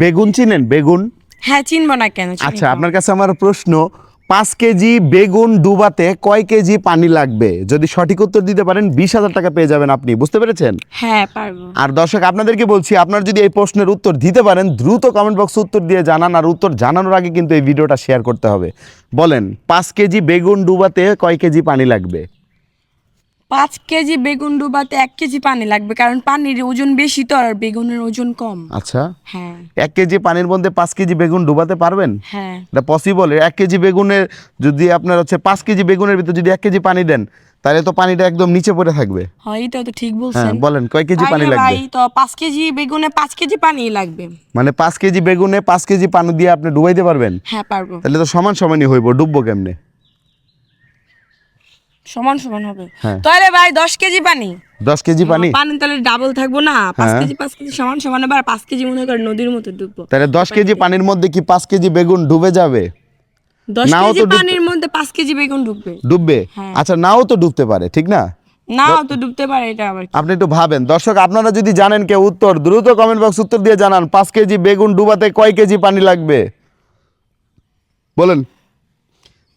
বেগুন চিনেন? বেগুন? হ্যাঁ চিনবো না কেন চিনি আচ্ছা তো। আপনার কাছে আমার প্রশ্ন পাঁচ কেজি বেগুন ডুবাতে কয় কেজি পানি লাগবে? যদি সঠিক উত্তর দিতে পারেন বিশ হাজার টাকা পেয়ে যাবেন আপনি বুঝতে পেরেছেন? হ্যাঁ পারব। আর দর্শক আপনাদেরকে বলছি আপনার যদি এই প্রশ্নের উত্তর দিতে পারেন দ্রুত কমেন্ট বক্সে উত্তর দিয়ে জানান আর উত্তর জানানোর আগে কিন্তু এই ভিডিওটা শেয়ার করতে হবে। বলেন পাঁচ কেজি বেগুন ডুবাতে কয় কেজি পানি লাগবে? পাঁচ কেজি বেগুন ডুবাতে এক কেজি পানি লাগবে কারণ পানির ওজন বেশি তো আর বেগুনের ওজন কম। আচ্ছা। হ্যাঁ। এক কেজি পানির মধ্যে পাঁচ কেজি বেগুন ডুবাতে পারবেন? হ্যাঁ। এটা পসিবল এক কেজি বেগুনের যদি আপনার হচ্ছে পাঁচ কেজি বেগুনের ভিতর যদি এক কেজি পানি দেন তাহলে তো পানিটা একদম নিচে পড়ে থাকবে। হয় এটা তো ঠিক হ্যাঁ বলছেন। বলেন কয় কেজি পানি লাগবে? ভাই তো পাঁচ কেজি বেগুনে পাঁচ কেজি পানি লাগবে। মানে পাঁচ কেজি বেগুনে পাঁচ কেজি পানি দিয়ে আপনি ডুবাইতে পারবেন? হ্যাঁ পারব। তাহলে তো সমান সমানই হইব ডুববো কেমনে? সমান সমান হবে। হ্যাঁ। তাহলে ভাই দশ কেজি পানি। দশ কেজি পানি? পানি তাহলে ডাবল থাকব না। পাঁচ হ্যাঁ। কেজি পাঁচ কেজি সমান সমান হবে আর পাঁচ কেজি মনে করে নদীর মতো ডুববো। তাহলে দশ কেজি পানির মধ্যে কি পাঁচ কেজি বেগুন ডুবে যাবে? দশ কেজি পানির মধ্যে পাঁচ কেজি বেগুন ডুববে। ডুববে? হ্যাঁ। আচ্ছা নাও তো ডুবতে পারে ঠিক না? নাও তো ডুবতে পারে এটা আবার আপনি একটু ভাবেন। দর্শক আপনারা যদি জানেন কেউ উত্তর দ্রুত কমেন্ট বক্স উত্তর দিয়ে জানান পাঁচ কেজি বেগুন ডুবাতে কয় কেজি পানি লাগবে? বলেন।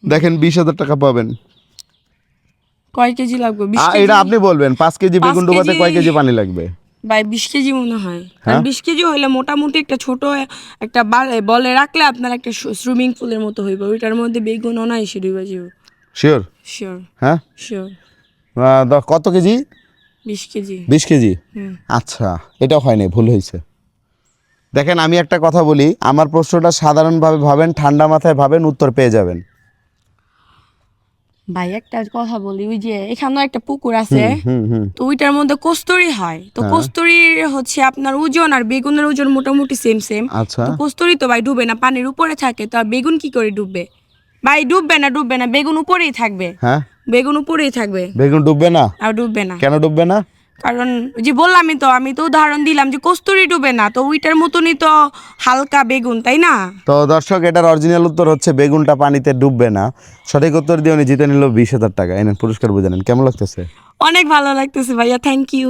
দেখেন বিশ হাজার টাকা পাবেন। কয় কেজি লাগবে? এটা আপনি বলবেন পাঁচ কেজি বেগুন ডুবাতে কয় কেজি- পানি লাগবে? ভাই বিশ কেজি মনে হয়। হ্যাঁ? কারণ বিশ কেজি হইলে মোটামুটি একটা ছোট একটা বালে- বলে রাখলে আপনার একটা সুইমিং পুলের মতো হইব। ওইটার মধ্যে বেগুন অনায়াসে ডুবে যাব শিওর শিওর হ্যাঁ? শিওর কত কেজি? বিশ কেজি। বিশ কেজি? আচ্ছা এটাও হয়নি ভুল হয়েছে। দেখেন আমি একটা কথা বলি আমার প্রশ্নটা সাধারণভাবে ভাবেন ঠান্ডা মাথায় ভাবেন উত্তর পেয়ে যাবেন। ভাই একটা কথা বলি ওই যে এখানেও একটা পুকুর আছে। তো ওইটার মধ্যে কস্তুরি হয়। তো হ্যাঁ। কস্তুরির হচ্ছে আপনার ওজন আর বেগুনের ওজন মোটামুটি সেম সেম আচ্ছা। তো কস্তুরি তো ভাই ডুবে না পানির উপরে থাকে। তো আর বেগুন কি করে ডুববে? ভাই ডুববে না ডুববে না বেগুন উপরেই থাকবে। হ্যাঁ। বেগুন উপরেই থাকবে। বেগুন ডুববে না? আর ডুববে না। কেন ডুববে না? কারণ যে বললামই তো আমি তো উদাহরণ দিলাম যে কস্তুরি ডুবে না তো ওইটার মতনই তো হালকা বেগুন তাই না? তো দর্শক এটার অরিজিনাল উত্তর হচ্ছে বেগুনটা পানিতে ডুববে না। সঠিক উত্তর দিয়ে উনি জিতে নিল বিশ হাজার টাকা। এনে পুরস্কার বুঝে নেন। কেমন লাগতেছে? অনেক ভালো লাগতেছে ভাইয়া থ্যাংক ইউ